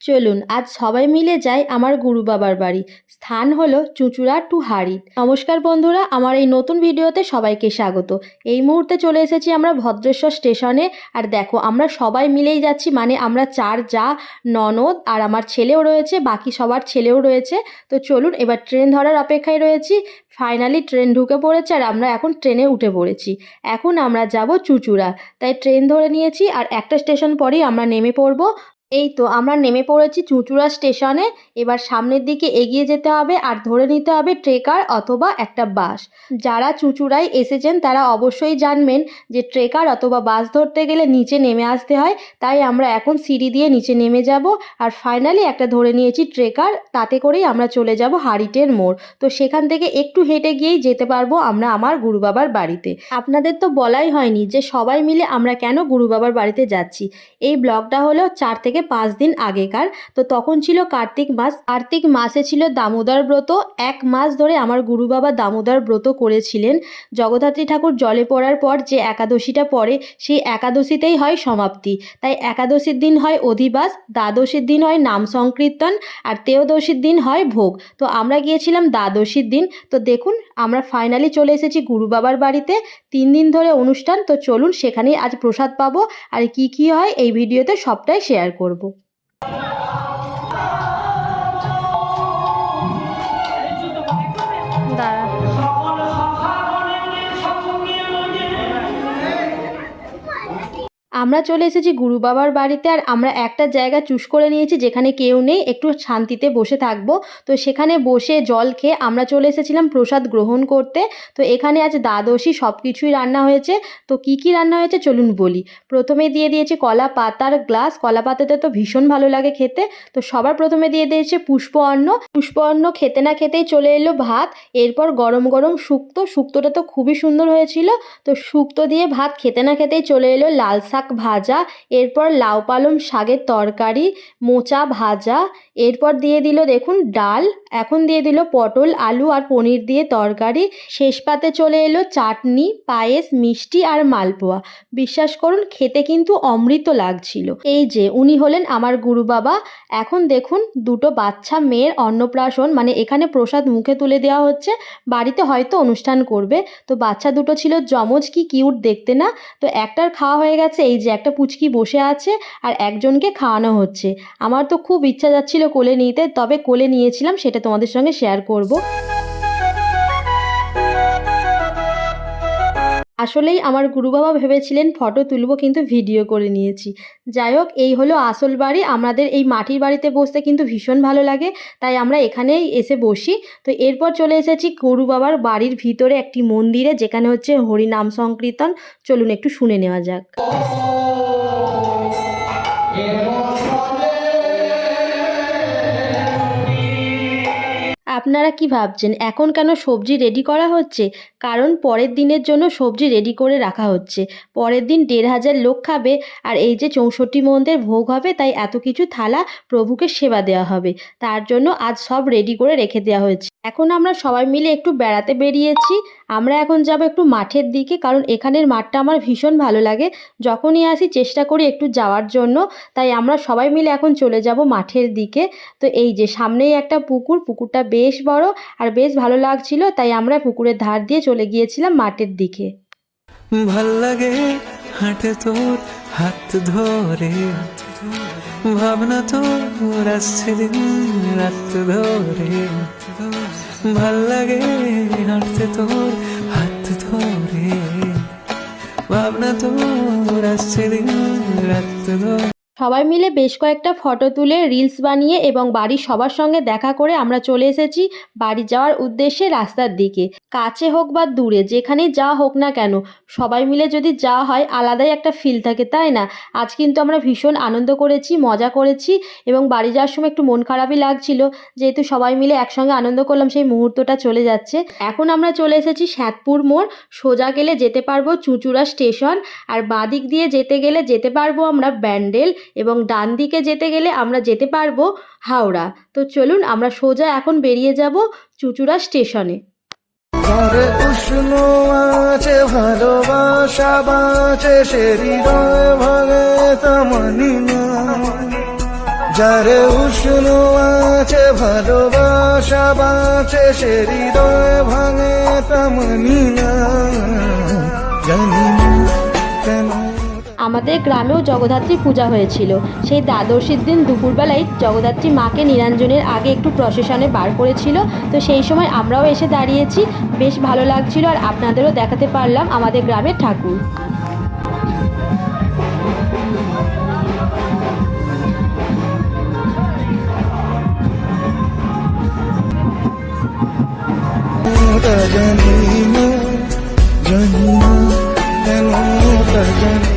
চলুন, আজ সবাই মিলে যাই আমার গুরু বাবার বাড়ি। স্থান হলো চুঁচুড়া টু হাড়িট নমস্কার বন্ধুরা, আমার এই নতুন ভিডিওতে সবাইকে স্বাগত। এই মুহূর্তে চলে এসেছি আমরা ভদ্রেশ্বর স্টেশনে। আর দেখো, আমরা সবাই মিলেই যাচ্ছি মানে আমরা চার যা, ননদ আর আমার ছেলেও রয়েছে, বাকি সবার ছেলেও রয়েছে। তো চলুন, এবার ট্রেন ধরার অপেক্ষায় রয়েছি। ফাইনালি ট্রেন ঢুকে পড়েছে আর আমরা এখন ট্রেনে উঠে পড়েছি। এখন আমরা যাব চুঁচুড়া। তাই ট্রেন ধরে নিয়েছি আর একটা স্টেশন পরেই আমরা নেমে পড়ব। এই তো, আমরা নেমে পড়েছি চুঁচুড়া স্টেশনে। এবার সামনের দিকে এগিয়ে যেতে হবে আর ধরে নিতে হবে ট্রেকার অথবা একটা বাস। যারা চুঁচুড়ায় এসেছেন, তারা অবশ্যই জানবেন যে ট্রেকার অথবা বাস ধরতে গেলে নিচে নেমে আসতে হয়। তাই আমরা এখন সিঁড়ি দিয়ে নিচে নেমে যাব আর ফাইনালি একটা ধরে নিয়েছি ট্রেকার। তাতে করেই আমরা চলে যাব হারিটের মোড়। তো সেখান থেকে একটু হেঁটে গিয়েই যেতে পারব আমরা আমার গুরু বাবার বাড়িতে। আপনাদের তো বলাই হয়নি যে সবাই মিলে আমরা কেন গুরু বাবার বাড়িতে যাচ্ছি। এই ব্লগটা হলো চার থেকে পাঁচ দিন আগেকার। তো তখন ছিল কার্তিক মাস। কার্তিক মাসে ছিল দামোদর ব্রত। এক মাস ধরে আমার গুরু বাবা দামোদর ব্রত করেছিলেন। জগদ্ধাত্রী ঠাকুর জলে পড়ার পর যে একাদশীটা পড়ে, সেই একাদশীতেই হয় সমাপ্তি। তাই একাদশীর দিন হয় অধিবাস, দ্বাদশীর দিন হয় নাম সংকীর্তন, আর তেয়োদশীর দিন হয় ভোগ। তো আমরা গিয়েছিলাম দ্বাদশীর দিন। তো দেখুন, আমরা ফাইনালি চলে এসেছি গুরু বাবার বাড়িতে। তিন দিন ধরে অনুষ্ঠান। তো চলুন, সেখানেই আজ প্রসাদ পাবো। আর কি কি হয় এই ভিডিওতে সবটাই শেয়ার করব। করব আমরা চলে এসেছি গুরু বাবার বাড়িতে আর আমরা একটা জায়গা চুজ করে নিয়েছি যেখানে কেউ নেই, একটু শান্তিতে বসে থাকব। তো সেখানে বসে জল খেয়ে আমরা চলে এসেছিলাম প্রসাদ গ্রহণ করতে। তো এখানে আজ দ্বাদশী সব কিছুই রান্না হয়েছে। তো কি কি রান্না হয়েছে চলুন বলি। প্রথমে দিয়ে দিয়েছে কলা পাতার গ্লাস। কলা পাতাতে তো ভীষণ ভালো লাগে খেতে। তো সবার প্রথমে দিয়ে দিয়েছে পুষ্প অন্ন। পুষ্প অন্ন খেতে না খেতেই চলে এলো ভাত। এরপর গরম গরম শুক্তো। শুক্তোটা তো খুবই সুন্দর হয়েছিল। তো শুক্তো দিয়ে ভাত খেতে না খেতেই চলে এলো লাল শাক ভাজা, এরপর লাউ পালং শাকের তরকারি, মোচা ভাজা, এরপর দিয়ে দিল দেখুন ডাল, এখন দিয়ে দিল পটল, আলু আর পনির দিয়ে তরকারি। শেষ পাতে চলে এলো চাটনি, পায়েস, মিষ্টি আর মালপোয়া। বিশ্বাস করুন, খেতে কিন্তু অমৃত লাগছিল। এই যে, উনি হলেন আমার গুরু বাবা। এখন দেখুন, দুটো বাচ্চা, মেয়ের অন্নপ্রাশন মানে এখানে প্রসাদ মুখে তুলে দেওয়া হচ্ছে। বাড়িতে হয়তো অনুষ্ঠান করবে। তো বাচ্চা দুটো ছিল, যমজ কি কিউট দেখতে না? তো একটার খাওয়া হয়ে গেছে, এই যে একটা পুচকি বসে আছে আর একজনকে খাওয়ানো হচ্ছে। আমার তো খুব ইচ্ছা যাচ্ছিল কোলে নিতে, তবে কোলে নিয়েছিলাম, সেটা তোমাদের সঙ্গে শেয়ার করব। আসলেই আমার গুরু বাবা ভেবেছিলেন ফটো তুলব, কিন্তু ভিডিও করে নিয়েছি। যাই হোক, এই হলো আসল বাড়ি। আমাদের এই মাটির বাড়িতে বসতে কিন্তু ভীষণ ভালো লাগে, তাই আমরা এখানেই এসে বসি। তো এরপর চলে এসেছি গুরু বাবার বাড়ির ভিতরে একটি মন্দিরে, যেখানে হচ্ছে হরিনাম সংকীর্তন। চলুন একটু শুনে নেওয়া যাক। আপনারা কি ভাবছেন? এখন কেন সবজি রেডি করা হচ্ছে? কারণ পরের দিনের জন্য সবজি রেডি করে রাখা হচ্ছে। পরের দিন দেড় হাজার লোক খাবে, আর এই যে চৌষট্টি মন্দির ভোগ হবে, তাই এত কিছু থালা প্রভুকে সেবা দেওয়া হবে। তার জন্য আজ সব রেডি করে রেখে দেওয়া হয়েছে। এখন আমরা সবাই মিলে একটু বেড়াতে বেরিয়েছি। আমরা এখন যাব একটু মাঠের দিকে, কারণ এখানের মাঠটা আমার ভীষণ ভালো লাগে। যখনই আসি, চেষ্টা করি একটু যাওয়ার জন্য। তাই আমরা সবাই মিলে এখন চলে যাব মাঠের দিকে। তো এই যে সামনেই একটা পুকুর, পুকুরটা বেশ বড় আর বেশ ভালো লাগছিল, তাই আমরা পুকুরের ধার দিয়ে চলে গিয়েছিলাম মাঠের দিকে। ভালো লাগে হাঁটে তোর হাত ধরে, ভাবনা তোর আসছে দিন রাত ধরে। ভালো লাগে হাঁটতে তোর হাত ধরে, ভাবনা তোর আসছে রাত ধরে। সবাই মিলে বেশ কয়েকটা ফটো তুলে রিলস বানিয়ে এবং বাড়ির সবার সঙ্গে দেখা করে আমরা চলে এসেছি বাড়ি যাওয়ার উদ্দেশ্যে রাস্তার দিকে। কাছে হোক বা দূরে যেখানেই যা হোক না কেন, সবাই মিলে যদি যাওয়া হয়, আলাদাই একটা ফিল থাকে, তাই না? আজ কিন্তু আমরা ভীষণ আনন্দ করেছি, মজা করেছি এবং বাড়ি যাওয়ার সময় একটু মন খারাপই লাগছিল। যেহেতু সবাই মিলে একসঙ্গে আনন্দ করলাম, সেই মুহূর্তটা চলে যাচ্ছে। এখন আমরা চলে এসেছি শ্যাতপুর মোড়। সোজা গেলে যেতে পারব চুঁচুড়া স্টেশন আর বাঁদিক দিয়ে যেতে গেলে যেতে পারব আমরা ব্যান্ডেল এবং ডান দিকে যেতে গেলে আমরা যেতে পারব হাওড়া। তো চলুন আমরা সোজা এখন বেরিয়ে যাব চুচুড়া স্টেশনে। আছে যারে উষ্ণ আছে, ভালোবাসা বাঁচে, সে হৃদয় ভাঙে তেমনি না জানি না কেন আমাদের গ্রামেও জগদ্ধাত্রী পূজা হয়েছিল। সেই দ্বাদশীর দিন দুপুরবেলায় জগদ্ধাত্রী মাকে নিরঞ্জনের আগে একটু প্রসেশনে বার করেছিল। তো সেই সময় আমরাও এসে দাঁড়িয়েছি। বেশ ভালো লাগছিল আর আপনাদেরও দেখাতে পারলাম আমাদের গ্রামের ঠাকুর। জানি না কেন জানি।